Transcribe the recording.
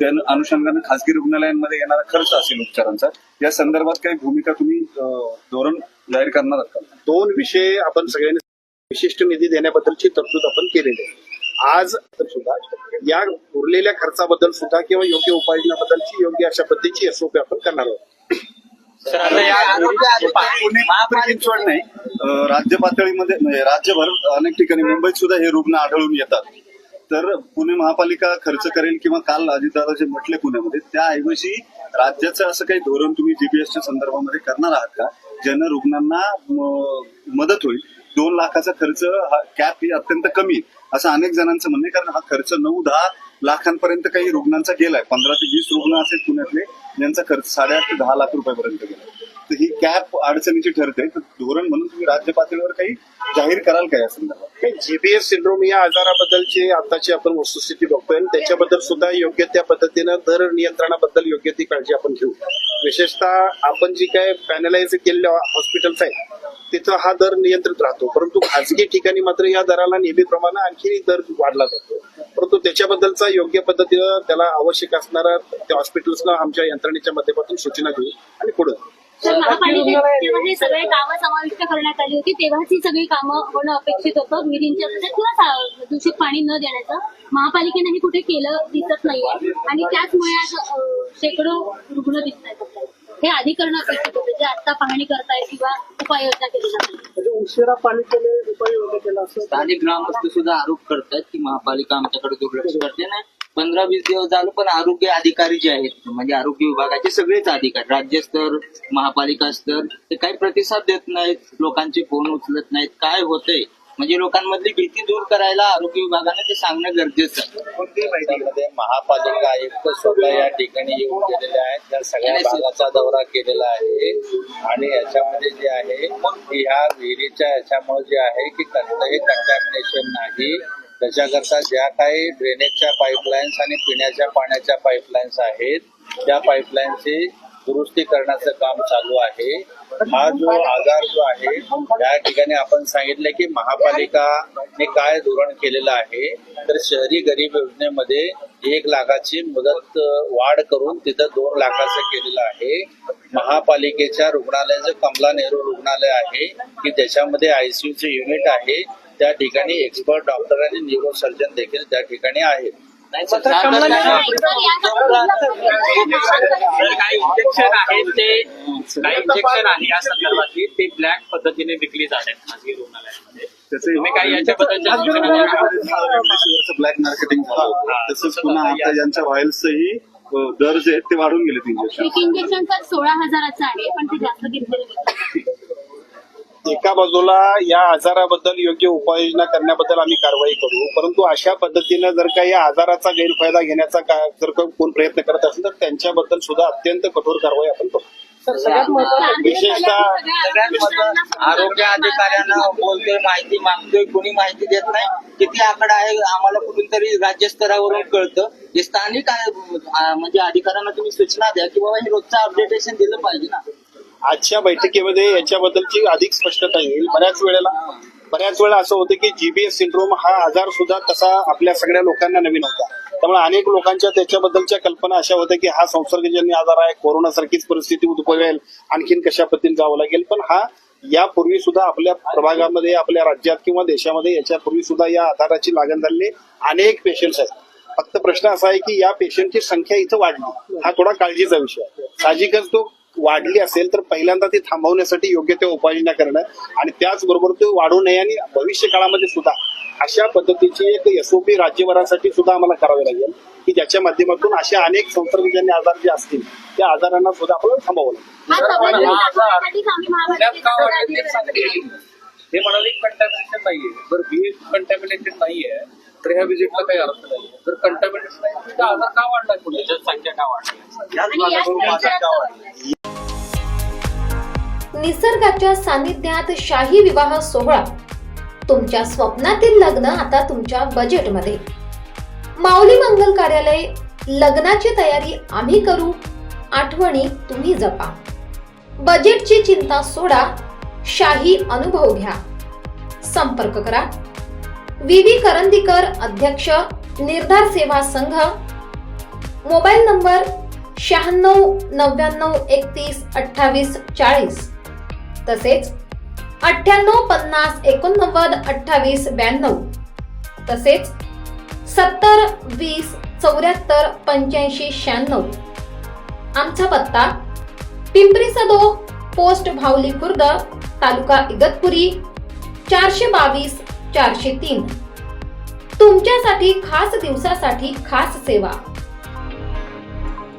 त्या अनुषंगाने खासगी रुग्णालयांमध्ये येणारा खर्च असेल उपचारांचा. या संदर्भात काही भूमिका तुम्ही धोरण जाहीर करणार आहात का? दोन विषय आपण सगळ्यांनी विशिष्ट निधी देण्याबद्दलची तरतूद आपण केलेली आहे. आज सुद्धा या उरलेल्या खर्चाबद्दल सुद्धा किंवा योग्य उपाययोजनाबद्दलची योग्य अशा पद्धतीची एसओपी आपण करणार आहोत. राज्य पातळीमध्ये म्हणजे राज्यभर अनेक ठिकाणी मुंबईत सुद्धा हे रुग्ण आढळून येतात. तर पुणे महापालिका खर्च करेल किंवा काल अजितदादा जे म्हटले पुण्यामध्ये त्याऐवजी राज्याचं असं काही धोरण तुम्ही जीपीएसच्या संदर्भामध्ये करणार आहात का? ज्यानं रुग्णांना मदत होईल. दोन लाखाचा खर्च हा कॅप ही अत्यंत कमी असं अनेक जणांचं म्हणणं आहे. कारण हा खर्च नऊ दहा लाखांपर्यंत काही रुग्णांचा गेलाय. पंधरा ते वीस रुग्ण असे पुण्यातले ज्यांचा खर्च साडेआठ ते दहा लाख रुपयापर्यंत गेला ही कॅप अडचणीची ठरते. तर धोरण म्हणून तुम्ही राज्य पातळीवर काही जाहीर कराल का या संदर्भात? जीबीएस सिंड्रोम या आजाराबद्दलची आताची आपण वस्तुस्थिती बघतोय आणि त्याच्याबद्दल सुद्धा योग्य त्या पद्धतीनं दर नियंत्रणाबद्दल योग्य ती काळजी आपण घेऊ. विशेषतः आपण जी काय पॅनलाइज केलेल्या हॉस्पिटल्स आहेत तिथं हा दर नियंत्रित राहतो. परंतु खाजगी ठिकाणी मात्र या दराला नेहमीप्रमाणे आणखी दर वाढला जातो. परंतु त्याच्याबद्दलचा योग्य पद्धतीनं त्याला आवश्यक असणारा त्या हॉस्पिटल्सना आमच्या यंत्रणेच्या माध्यमातून सूचना देऊ आणि पुढे तर महापालिकेत जेव्हा हे सगळे कामं समाविष्ट करण्यात आली होती तेव्हाच ही सगळी कामं होणं अपेक्षित होतं. विहिरींच्या म्हणजे किंवा सा- दूषित पाणी न देण्याचं. महापालिकेने हे कुठे केलं दिसत नाहीये. आणि त्याचमुळे आज शेकडो रुग्ण दिसत आहेत हे आधी करणं अपेक्षित होतं. जे आता पाहणी करताय किंवा उपाययोजना केली जाते म्हणजे उशिरा उपाययोजना केला असं? स्थानिक ग्रामस्थ सुद्धा आरोप करतात की महापालिका आमच्याकडे दुर्लक्ष करते नाही. पंधरा वीस दिवस झालं पण आरोग्य अधिकारी जे आहेत म्हणजे आरोग्य विभागाचे सगळेच अधिकारी राज्यस्तर महापालिका स्तर ते काही प्रतिसाद देत नाहीत लोकांचे फोन उचलत नाहीत. काय होतंय? म्हणजे लोकांमधली भीती दूर करायला आरोग्य विभागाने ते सांगणं गरजेचं आहे. महापालिका आयुक्त स्वतः या ठिकाणी येऊन गेलेले आहेत. त्या सगळ्या भागाचा दौरा केलेला आहे. आणि याच्यामध्ये जे आहे की ह्या विहिरीच्या याच्यामुळे जे आहे की कोणतंही कंटॅमिनेशन नाही. त्याच्याकरता ज्या काही ड्रेनेजच्या पाईपलाईन्स आणि पिण्याच्या पाण्याच्या पाईपलाईन्स आहेत त्या पाईपलाईनची दुरुस्ती करण्याचं काम चालू आहे. हा जो आजार जो आहे त्या ठिकाणी आपण सांगितलं की महापालिकाने काय धोरण केलेलं आहे तर शहरी गरीब योजनेमध्ये एक लाखाची मुदत वाढ करून तिथं दोन लाखाचं केलेलं आहे. महापालिकेच्या रुग्णालयाचं कमला नेहरू रुग्णालय आहे की ज्याच्यामध्ये आयसीयूचे युनिट आहे. त्या ठिकाणी एक्सपर्ट डॉक्टर आणि न्यूरो सर्जन देखील त्या ठिकाणी आहेत काही इंजेक्शन आहेत ते काही इंजेक्शन आहे या संदर्भातली ते ब्लॅक पद्धतीने विकली जात आहेत खासगी रुग्णालयामध्ये तुम्ही काही. ब्लॅक मार्केटिंग झालं तसंच पुन्हा आता यांच्या व्हायल्सही दर जे आहेत ते वाढून गेले इंजेक्शन इंजेक्शन सोळा हजाराचं आहे पण ते जास्त घेतलेलं एका बाजूला या आजाराबद्दल योग्य उपाययोजना करण्याबद्दल आम्ही कारवाई करू. परंतु अशा पद्धतीनं जर का या आजाराचा गैरफायदा घेण्याचा का जर का कोण प्रयत्न करत असेल तर त्यांच्याबद्दल सुद्धा अत्यंत कठोर कारवाई आपण करू. विशेषतः सगळ्यात महत्त्वाचं आरोग्य अधिकाऱ्यांना बोलतोय माहिती मागतोय कोणी माहिती देत नाही. किती आकडा आहे आम्हाला कुठून तरी राज्यस्तरावरून कळतं. जे स्थानिक म्हणजे अधिकाऱ्यांना तुम्ही सूचना द्या की बाबा हे रोजचं अपडेटेशन दिलं पाहिजे ना. आजच्या बैठकीमध्ये याच्याबद्दलची अधिक स्पष्टता येईल. बऱ्याच वेळेला बऱ्याच वेळा असं होतं की जीबीएस सिंड्रोम हा आजार सुद्धा तसा आपल्या सगळ्या लोकांना नवीन होता. त्यामुळे अनेक लोकांच्या त्याच्याबद्दलच्या कल्पना अशा होत्या की हा संसर्गजन्य आजार आहे कोरोनासारखीच परिस्थिती उद्भवेल आणखीन कशा पद्धतीने जावं लागेल. पण हा यापूर्वी सुद्धा आपल्या प्रभागामध्ये आपल्या राज्यात किंवा देशामध्ये याच्यापूर्वी सुद्धा या आजाराची लागण झालेली अनेक पेशंट्स आहेत. फक्त प्रश्न असा आहे की या पेशंटची संख्या इथं वाढली. हा थोडा काळजीचा विषय आहे. साहजिकच तो वाढली असेल तर पहिल्यांदा ती थांबवण्यासाठी योग्य त्या उपाययोजना करणं आणि त्याचबरोबर ते वाढू नये आणि भविष्य काळामध्ये सुद्धा अशा पद्धतीची एक एसओपी राज्यभरासाठी सुद्धा आम्हाला करावी लागेल की ज्याच्या माध्यमातून अशा अनेक संसर्गजन्य आजार जे असतील त्या आजारांना सुद्धा आपल्याला थांबवावं लागेल हा म्हणाले कंटॅमिनेशन नाहीये. जर बी कंटॅमिनेटेड नाहीये. तर ह्या विजिटला काही अर्थ नाही. जर कंटॅमिनेशन नाही तर आजार का वाढलाय पुढे? संख्या का वाढली? निसर्गाच्या सानिध्यात शाही विवाह सोहळा. तुमच्या स्वप्नातील लग्न आता तुमच्या बजेटमध्ये माऊली मंगल कार्यालय लग्नाची तयारी आम्ही करू आठवणी तुम्ही जपा. बजेटची चिंता सोडा शाही अनुभव घ्या. संपर्क करा. व्ही. करंदीकर अध्यक्ष निर्धार सेवा संघ. मोबाईल नंबर शहाण्णव नव्याण्णव एकतीस अठ्ठावीस चाळीस. तसेच अठ्ठ्याण्णव पन्नास एकोणनव्वद अठ्ठावीस ब्याण्णव. तसेच सत्तर वीस चौऱ्याहत्तर पंच्याऐंशी शहाण्णव. आमचा पत्ता पिंपरी सदो पोस्ट भावली खुर्द तालुका इगतपुरी चारशे बावीस चारशे तीन. तुमच्यासाठी खास दिवसासाठी खास सेवा.